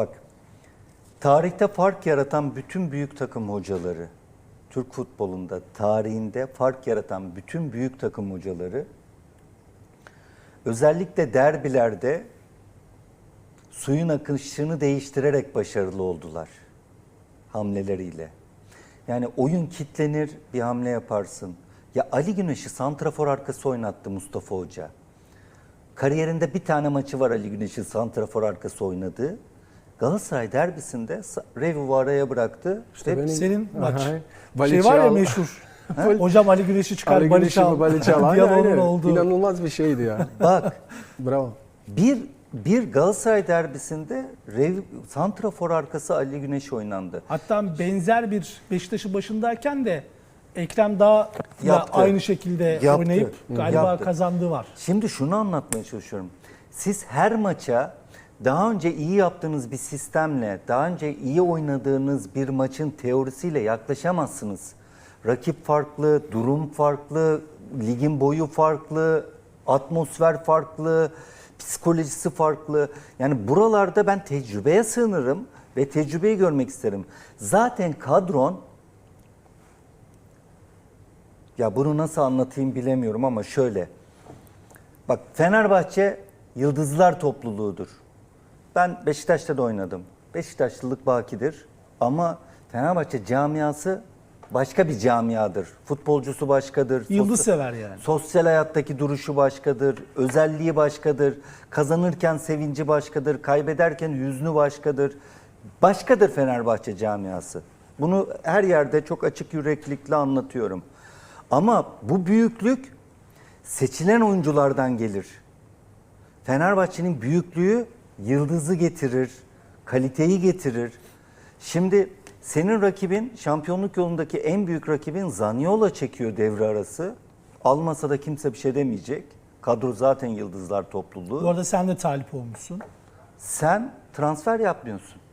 Bak, tarihte fark yaratan bütün büyük takım hocaları, Türk futbolunda tarihinde fark yaratan bütün büyük takım hocaları, özellikle derbilerde suyun akışını değiştirerek başarılı oldular hamleleriyle. Yani oyun kitlenir, bir hamle yaparsın. Ya Ali Güneş'i santrafor arkası oynattı Mustafa Hoca. Kariyerinde bir tane maçı var Ali Güneş'in santrafor arkası oynadığı. Galatasaray derbisinde Sa- Revu'yu araya bıraktı. İşte benim- Senin maç. Aha. Şey var ya meşhur. Hocam Ali Güneş'i çıkar, Ali Güneş'i mi Baliçi al? Aynen Diyaloğunun olduğu. İnanılmaz bir şeydi ya. Bak Bravo. bir bir Galatasaray derbisinde Rev, santrafor arkası Ali Güneş oynandı. Hatta benzer bir Beşiktaş'ın başındayken de Ekrem Dağ Yaptı. aynı şekilde Yaptı. oynayıp galiba Yaptı. kazandığı var. Şimdi şunu anlatmaya çalışıyorum. Siz her maça daha önce iyi yaptığınız bir sistemle, daha önce iyi oynadığınız bir maçın teorisiyle yaklaşamazsınız. Rakip farklı, durum farklı, ligin boyu farklı, atmosfer farklı, psikolojisi farklı. Yani buralarda ben tecrübeye sığınırım ve tecrübeyi görmek isterim. Zaten kadron ya bunu nasıl anlatayım bilemiyorum ama şöyle. Bak Fenerbahçe yıldızlar topluluğudur. Ben Beşiktaş'ta da oynadım. Beşiktaşlılık bakidir ama Fenerbahçe camiası başka bir camiadır. Futbolcusu başkadır. Yıldız sosyal- sever yani. Sosyal hayattaki duruşu başkadır, özelliği başkadır, kazanırken sevinci başkadır, kaybederken hüznü başkadır. Başkadır Fenerbahçe camiası. Bunu her yerde çok açık yüreklilikle anlatıyorum. Ama bu büyüklük seçilen oyunculardan gelir. Fenerbahçe'nin büyüklüğü yıldızı getirir, kaliteyi getirir. Şimdi senin rakibin şampiyonluk yolundaki en büyük rakibin Zaniola çekiyor devre arası. Almasa da kimse bir şey demeyecek. Kadro zaten yıldızlar topluluğu. Bu arada sen de talip olmuşsun. Sen transfer yapmıyorsun.